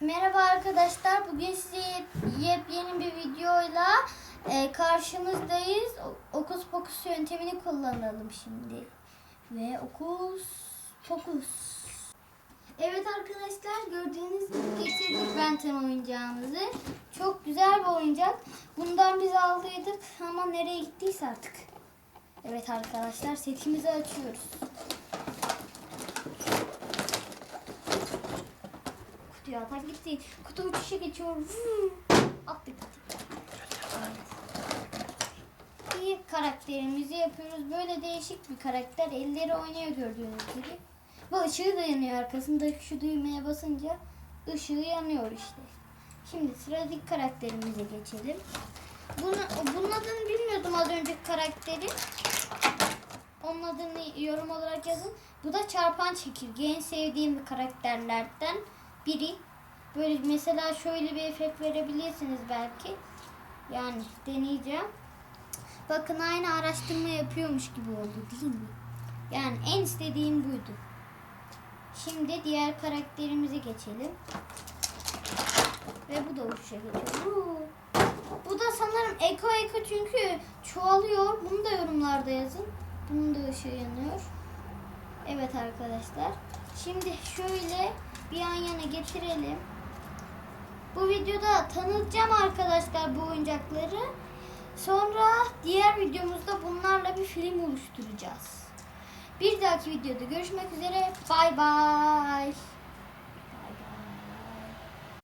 Merhaba arkadaşlar. Bugün size yep- yepyeni bir videoyla e, karşınızdayız. Okus pokus yöntemini kullanalım şimdi. Ve okus pokus. Evet arkadaşlar gördüğünüz gibi getirdik Benten oyuncağımızı. Çok güzel bir oyuncak. Bundan biz aldıydık ama nereye gittiyse artık. Evet arkadaşlar setimizi açıyoruz. Kutuya atak gitti. Kutu uçuşa geçiyor. Vuu. Attık. Bir karakterimizi yapıyoruz. Böyle değişik bir karakter. Elleri oynuyor gördüğünüz gibi. Bu ışığı da yanıyor arkasında şu düğmeye basınca ışığı yanıyor işte. Şimdi sıradaki karakterimize geçelim. Bunu, bunun adını bilmiyordum az önceki karakteri. Onun adını yorum olarak yazın. Bu da çarpan çekirge. En sevdiğim karakterlerden biri. Böyle mesela şöyle bir efekt verebilirsiniz belki. Yani deneyeceğim. Bakın aynı araştırma yapıyormuş gibi oldu değil mi? Yani en istediğim buydu. Şimdi diğer karakterimize geçelim. Ve bu da uçuşa geçiyor. Bu da sanırım Eko Eko çünkü çoğalıyor. Bunu da yorumlarda yazın. Bunun da ışığı yanıyor. Evet arkadaşlar. Şimdi şöyle bir yan yana getirelim. Bu videoda tanıtacağım arkadaşlar bu oyuncakları. Sonra diğer videomuzda bunlarla bir film oluşturacağız. Bir dahaki videoda görüşmek üzere. Bay bay.